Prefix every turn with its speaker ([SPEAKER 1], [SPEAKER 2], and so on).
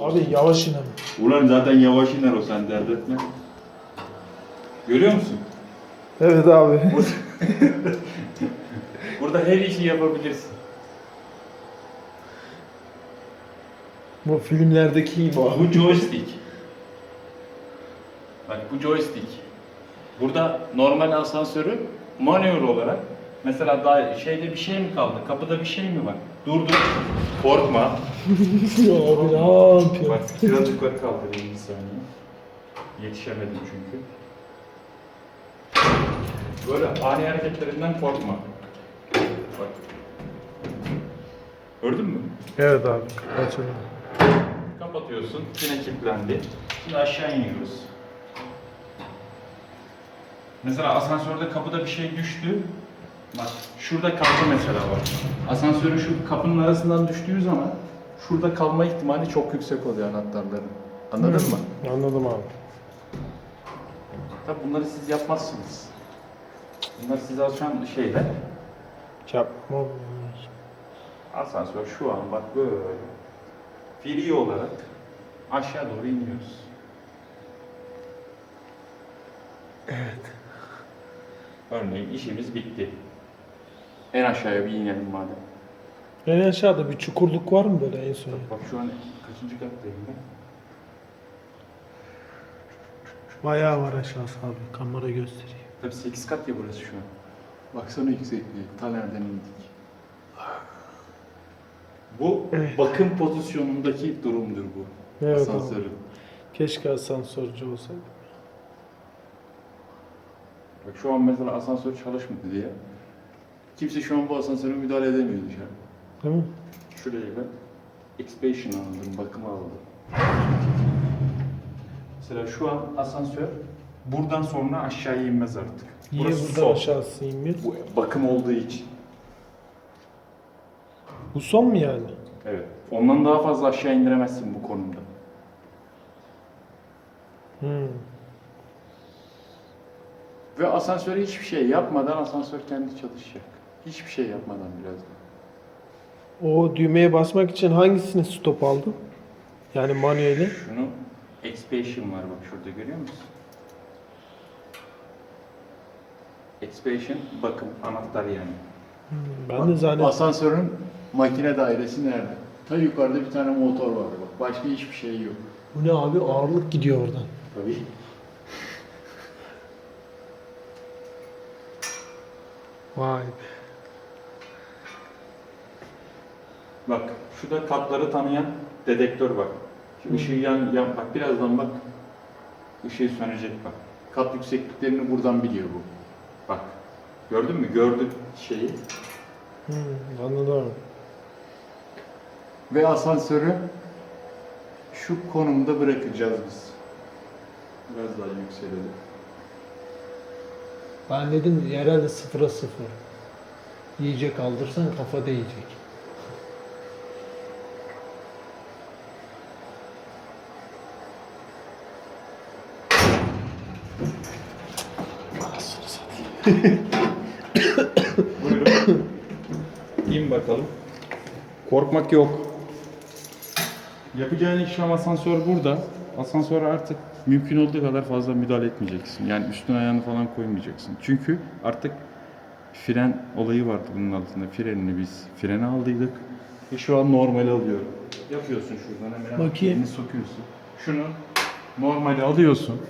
[SPEAKER 1] Abi yavaş in ama.
[SPEAKER 2] Ulan zaten yavaş iner o sen dert etme. Görüyor musun?
[SPEAKER 1] Evet abi.
[SPEAKER 2] Burada her işi yapabilirsin.
[SPEAKER 1] Bu filmlerdeki gibi abi.
[SPEAKER 2] Bu joystick. Bak bu joystick. Burada normal asansörü manuel olarak mesela daha şeyde bir şey mi kaldı? Kapıda bir şey mi var? Durdur. Korkma.
[SPEAKER 1] ya abi ne yapıyorsun?
[SPEAKER 2] Bak biraz yukarı kaldırayım bir saniye. Yetişemedim çünkü. Böyle ani hareketlerinden korkma. Bak. Gördün mü?
[SPEAKER 1] Evet abi. Açalım.
[SPEAKER 2] Kapatıyorsun. Yine kilitlendi. Şimdi aşağı iniyoruz. Mesela asansörde kapıda bir şey düştü. Bak şurada kapı mesela var. Asansörün şu kapının arasından düştüğü zaman şurada kalma ihtimali çok yüksek oluyor anahtarların. Anladın mı?
[SPEAKER 1] Anladım abi.
[SPEAKER 2] Tabi bunları siz yapmazsınız. Bunlar size açan şeyler.
[SPEAKER 1] Yapmam.
[SPEAKER 2] Asansör şu an bak böyle. Free olarak aşağı doğru iniyoruz.
[SPEAKER 1] Evet.
[SPEAKER 2] Örneğin işimiz bitti. En aşağıya bir inelim madem.
[SPEAKER 1] En aşağıda bir çukurluk var mı böyle en son?
[SPEAKER 2] Bak şu an kaçıncı kattayım ben?
[SPEAKER 1] Bayağı var aşağısı abi. Kamera gösteriyor.
[SPEAKER 2] Tabii 8 kat ya burası şu an. Baksana yüksekliği. Ta nereden indik. Bu
[SPEAKER 1] Evet.
[SPEAKER 2] bakım pozisyonundaki durumdur bu.
[SPEAKER 1] Evet abi.
[SPEAKER 2] Asansörün.
[SPEAKER 1] Keşke asansörcü olsaydı.
[SPEAKER 2] Bak şu an mesela asansör çalışmadı diye. Kimse şu an bu asansöre müdahale edemiyor dışarı.
[SPEAKER 1] Değil mi?
[SPEAKER 2] Şuraya ben expansion aldım, bakım aldım. Mesela şu an asansör buradan sonra aşağıya inmez artık.
[SPEAKER 1] Niye
[SPEAKER 2] Burası
[SPEAKER 1] buradan
[SPEAKER 2] sol.
[SPEAKER 1] aşağısı inmiyor?
[SPEAKER 2] Bu bakım olduğu için.
[SPEAKER 1] Bu son mu yani?
[SPEAKER 2] Evet. Ondan daha fazla aşağı indiremezsin bu konumda.
[SPEAKER 1] Hmm.
[SPEAKER 2] Ve asansöre hiçbir şey yapmadan asansör kendi çalışacak. Hiçbir şey yapmadan birazdan.
[SPEAKER 1] O düğmeye basmak için hangisini stop aldın? Yani manueli.
[SPEAKER 2] Şunu expansion var bak şurada görüyor musun? Expansion bakım anahtar yani.
[SPEAKER 1] Hmm, Ben de zannettim.
[SPEAKER 2] Asansörün makine dairesi nerede? Ta yukarıda bir tane motor var bak. Başka hiçbir şey yok.
[SPEAKER 1] Bu ne abi? Ağırlık gidiyor oradan.
[SPEAKER 2] Tabii.
[SPEAKER 1] Vay be.
[SPEAKER 2] Bak şurada katları tanıyan dedektör bak. Şu ışığı yan, yan bak birazdan bak. Işığı sönecek bak. Kat yüksekliklerini buradan biliyor bu. Bak. Gördün mü? Gördü şeyi.
[SPEAKER 1] Hmm, anladım.
[SPEAKER 2] Ve asansörü şu konumda bırakacağız biz. Biraz daha yükselelim.
[SPEAKER 1] Ben dedim herhalde sıfıra sıfır. Yiyecek kaldırsan kafa değecek.
[SPEAKER 2] Buyurun. İn bakalım. Korkmak yok. Yapacağın işlem asansör burada. Asansöre artık mümkün olduğu kadar fazla müdahale etmeyeceksin. Yani üstüne ayağını falan koymayacaksın. Çünkü artık fren olayı vardı bunun altında. Frenini biz frene aldıydık. Ve şu an normal alıyorum. Yapıyorsun şuradan hemen
[SPEAKER 1] Bakayım.
[SPEAKER 2] elini sokuyorsun. Şunu normali alıyorsun.